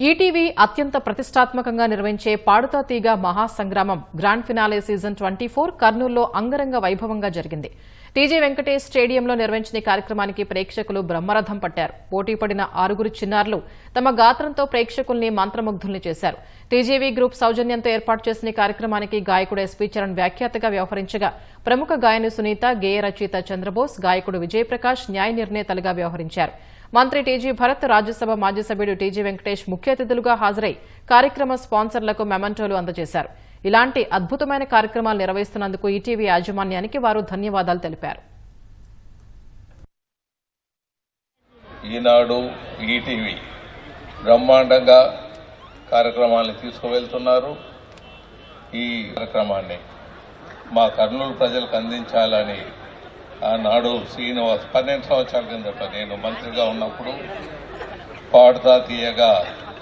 ETV అత్యంత ప్రతిష్టాత్మకంగా నిర్వహించే పాడుతా Teega మహాసంగ్రామం grand finale season twenty four కర్నూలులో అంగరంగ వైభవంగా జరిగింది. టీజీ వెంకటేష్ స్టేడియంలో నిర్వహించిన కార్యక్రమానికి ప్రేక్షకులు బ్రహ్మరథం పట్టారు. పోటీ పడిన ఆరుగురు చిన్నారులు తమ గాత్రంతో ప్రేక్షకుల్ని మంత్రముగ్ధుల్ని చేశారు. టీజీవీ గ్రూప్ సౌజన్యంతో ఏర్పాటు చేసిన కార్యక్రమానికి గాయకుడు ఎస్పీ చరణ్ వ్యాఖ్యాతగా వ్యవహరించగా ప్రముఖ గాయని సునీత గేయ రచయిత చంద్రబోస్ గాయకుడు విజయప్రకాష్ న్యాయ నిర్ణేతలుగా వ్యవహరించారు. మంత్రి టీజీ భరత్ రాజ్యసభ మాజీ సభ్యుడు టీజీ వెంకటేష్ ముఖ్య అతిథులుగా హాజరై కార్యక్రమ స్పాన్సర్లకు మెమంటోలు అందజేశారు. ఇలాంటి అద్భుతమైన కార్యక్రమాలు నిర్వహిస్తున్నందుకు ఈటీవీ యాజమాన్యానికి వారు ధన్యవాదాలు తెలిపారు. ఈనాడు ఈటీవీ బ్రహ్మాండంగా కార్యక్రమాన్ని తీసుకువెళ్తున్నారు. ఈ కార్యక్రమాన్ని మా కర్నూలు ప్రజలకు అందించాలని ఆనాడు శ్రీనివాస్ పన్నెండు సంవత్సరాల కిందట నేను మంత్రిగా ఉన్నప్పుడు పాడుతా తీయగా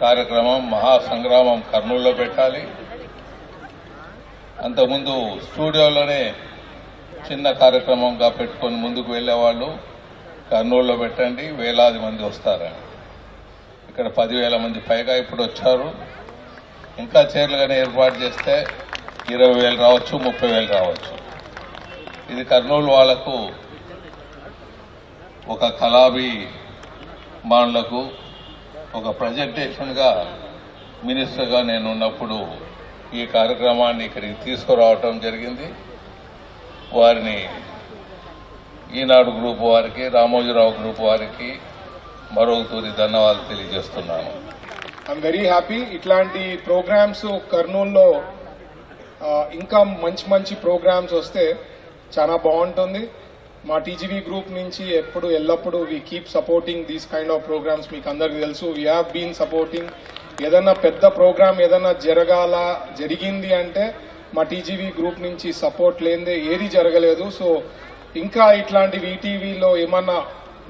కార్యక్రమం మహాసంగ్రామం కర్నూలులో పెట్టాలి. అంతకుముందు స్టూడియోలోనే చిన్న కార్యక్రమంగా పెట్టుకొని ముందుకు వెళ్ళేవాళ్ళు. కర్నూలులో పెట్టండి వేలాది మంది వస్తారని. ఇక్కడ పదివేల మంది పైగా ఇప్పుడు వచ్చారు. ఇంకా చీరలుగానే ఏర్పాటు చేస్తే ఇరవై వేలు రావచ్చు ముప్పై వేలు రావచ్చు. ఇది కర్నూలు వాళ్ళకు ఒక కళాభిమానులకు ఒక ప్రజెంటేషన్గా మినిస్టర్గా నేను ఉన్నప్పుడు ఈ కార్యక్రమాన్ని ఇక్కడికి తీసుకురావటం జరిగింది. వారిని ఈనాడు గ్రూప్ వారికి రామోజీరావు గ్రూప్ వారికి మరొక తూరి ధన్యవాదాలు తెలియజేస్తున్నాను. ఐఎమ్ వెరీ హ్యాపీ ఇట్లాంటి ప్రోగ్రామ్స్ కర్నూలులో ఇంకా మంచి మంచి ప్రోగ్రామ్స్ వస్తే చాలా బాగుంటుంది. మా టీజీవీ గ్రూప్ నుంచి ఎప్పుడు ఎల్లప్పుడూ we keep supporting these kind of programmes మీకు అందరికి తెలుసు వీ హ్యావ్ బీన్ సపోర్టింగ్ ఏదన్నా పెద్ద ప్రోగ్రామ్ ఏదన్నా జరగాల జరిగింది అంటే మా టీజీవీ గ్రూప్ నుంచి సపోర్ట్ లేనిదే ఏది జరగలేదు. సో ఇంకా ఇట్లాంటి వీటీవీలో ఏమన్నా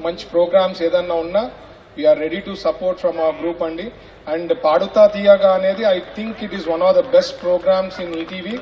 మంచి ప్రోగ్రామ్స్ ఏదన్నా ఉన్నా we are ready to support from our group అండి. అండ్ పాడుతా తీయగా అనేది I think it is one of the best programmes in ETV